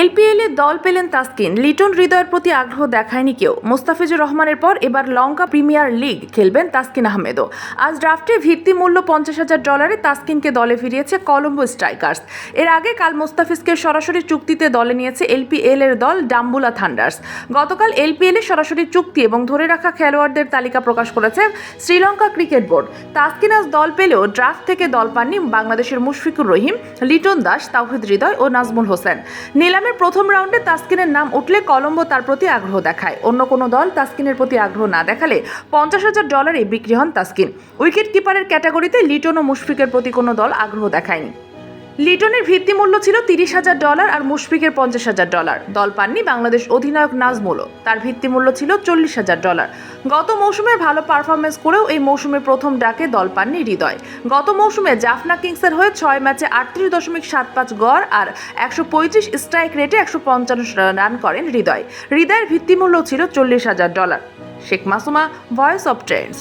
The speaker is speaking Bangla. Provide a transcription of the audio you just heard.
এলপিএল এ দল পেলেন তাসকিন। লিটন হৃদয়ের প্রতি আগ্রহ দেখায়নি কেউ। মোস্তাফিজুর রহমানের পর এবার লঙ্কা প্রিমিয়ার লিগ খেলবেন তাসকিন আহমেদও। আজ ড্রাফটে ভিত্তি মূল্য পঞ্চাশ হাজার ডলারে তাসকিনকে দলে ফিরিয়েছে কলম্বো স্ট্রাইকার্স। এর আগে কাল মোস্তাফিজকে সরাসরি চুক্তিতে দলে নিয়েছে এলপিএল এর দল ডাম্বুলা থান্ডার্স। গতকাল এলপিএল এ সরাসরি চুক্তি এবং ধরে রাখা খেলোয়াড়দের তালিকা প্রকাশ করেছে শ্রীলঙ্কা ক্রিকেট বোর্ড। তাসকিন আজ দল পেলেও ড্রাফট থেকে দল পাননি বাংলাদেশের মুশফিকুর রহিম, লিটন দাস, তাওহিদ হৃদয় ও নাজমুল হোসেন। নিলামের প্রথম রাউন্ডে তাস্কিনের নাম উঠলে কলম্বো তার প্রতি আগ্রহ দেখায়। অন্য কোনো দল তাস্কিনের প্রতি আগ্রহ না দেখালে পঞ্চাশ হাজার ডলারে বিক্রি হন তাস্কিন। উইকেট কিপারের ক্যাটাগরিতে লিটন ও মুশফিকের প্রতি কোনো দল আগ্রহ দেখায়নি। লিটনের ভিত্তিমূল্য ছিল তিরিশ হাজার ডলার আর মুশফিকের পঞ্চাশ হাজার ডলার। দল পাননি বাংলাদেশ অধিনায়ক নাজমুলও। তার ভিত্তিমূল্য ছিল চল্লিশ হাজার ডলার। গত মৌসুমে ভালো পারফরমেন্স করেও এই মৌসুমে প্রথম ডাকে দল পাননি হৃদয়। গত মৌসুমে জাফনা কিংসের হয়ে ছয় ম্যাচে আটত্রিশ দশমিক সাত পাঁচ গড় আর একশো পঁয়ত্রিশ স্ট্রাইক রেটে একশো পঞ্চান্ন রান করেন হৃদয়। হৃদয়ের ভিত্তিমূল্য ছিল চল্লিশ হাজার dollar. Sheikh Masuma, voice of trends.